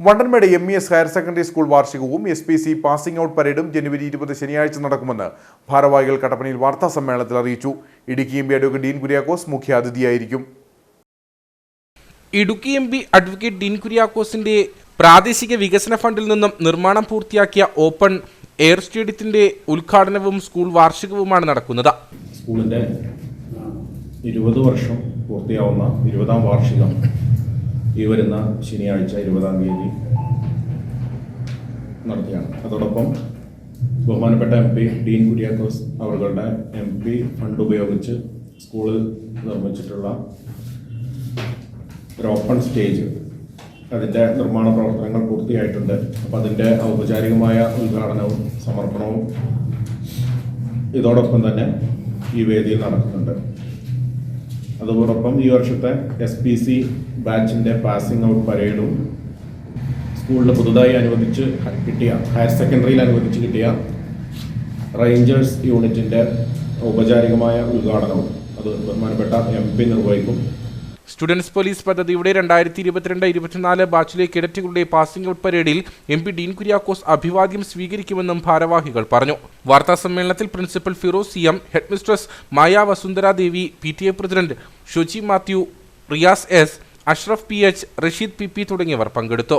Vandanmedu M E S higher secondary school വാർഷികവും S P C passing out പരേഡും ജനുവരി ഇരുപത് ശനിയാഴ്ച നടക്കുമെന്ന് ഭാരവാഹികൾ കട്ടപ്പനയിൽ വാർത്താ സമ്മേളനത്തിൽ അറിയിച്ചു. Idukki M P advocate Dean Kuriakose മുഖ്യാതിഥിയായിരിക്കും. Idukki M P advocate Dean കുര്യാക്കോസിന്റെ പ്രാദേശിക വികസന ഫണ്ടിൽ നിന്നും നിർമ്മാണം പൂർത്തിയാക്കിയ ഓപ്പൺ എയർ സ്റ്റേഡിയത്തിന്റെ ഉദ്ഘാടനവും സ്കൂൾ വാർഷികവുമാണ് നടക്കുന്നത്. സ്കൂളിന്റെ ഇരുപത് വർഷം പൂർത്തിയാവുന്ന ഇരുപതാം വാർഷികം ഈ വരുന്ന ശനിയാഴ്ച ഇരുപതാം തീയതി നടത്തിയാണ്. അതോടൊപ്പം ബഹുമാനപ്പെട്ട എം പി ഡീൻ കുര്യാക്കോസ് അവരുടെ എം പി ഫണ്ട് ഉപയോഗിച്ച് സ്കൂളിൽ നിർമ്മിച്ചിട്ടുള്ള ഒരു ഓപ്പൺ സ്റ്റേജ്. അതിന്റെ നിർമ്മാണ പ്രവർത്തനങ്ങൾ പൂർത്തിയായിട്ടുണ്ട്. അപ്പോൾ അതിന്റെ ഔപചാരികമായ ഉദ്ഘാടനവും സമർപ്പണവും ഇതോടൊപ്പം തന്നെ ഈ വേദിയിൽ നടക്കുന്നുണ്ട്. അതോടൊപ്പം ഈ വർഷത്തെ എസ് പി സി ബാച്ചിന്റെ പാസിംഗ് ഔട്ട് പരേഡും സ്കൂളിൽ പുതുതായി അനുവദിച്ച് കിട്ടിയ ഹയർ സെക്കൻഡറിയിൽ അനുവദിച്ച് കിട്ടിയ റേഞ്ചേഴ്സ് യൂണിറ്റിന്റെ ഔപചാരികമായ ഉദ്ഘാടനവും അത് ബഹുമാനപ്പെട്ട എം പി നിർവഹിക്കും. സ്റ്റുഡൻസ് പോലീസ് പദ്ധതിയുടെ രണ്ടായിരത്തി ഇരുപത്തിരണ്ട് ഇരുപത്തിനാല് ബാച്ചിലെ കേഡറ്റുകളുടെ പാസിംഗ് ഔട്ട് പരേഡിൽ എം പി ഡീൻ കുര്യാക്കോസ് അഭിവാദ്യം സ്വീകരിക്കുമെന്നും ഭാരവാഹികൾ പറഞ്ഞു. വാർത്താ സമ്മേളനത്തിൽ principal Firoz C M headmistress Maya Vasundhara Devi P T A president Shuji Mathew Riyas S Ashraf P H Rasheed P P തുടങ്ങിയവർ പങ്കെടുത്തു.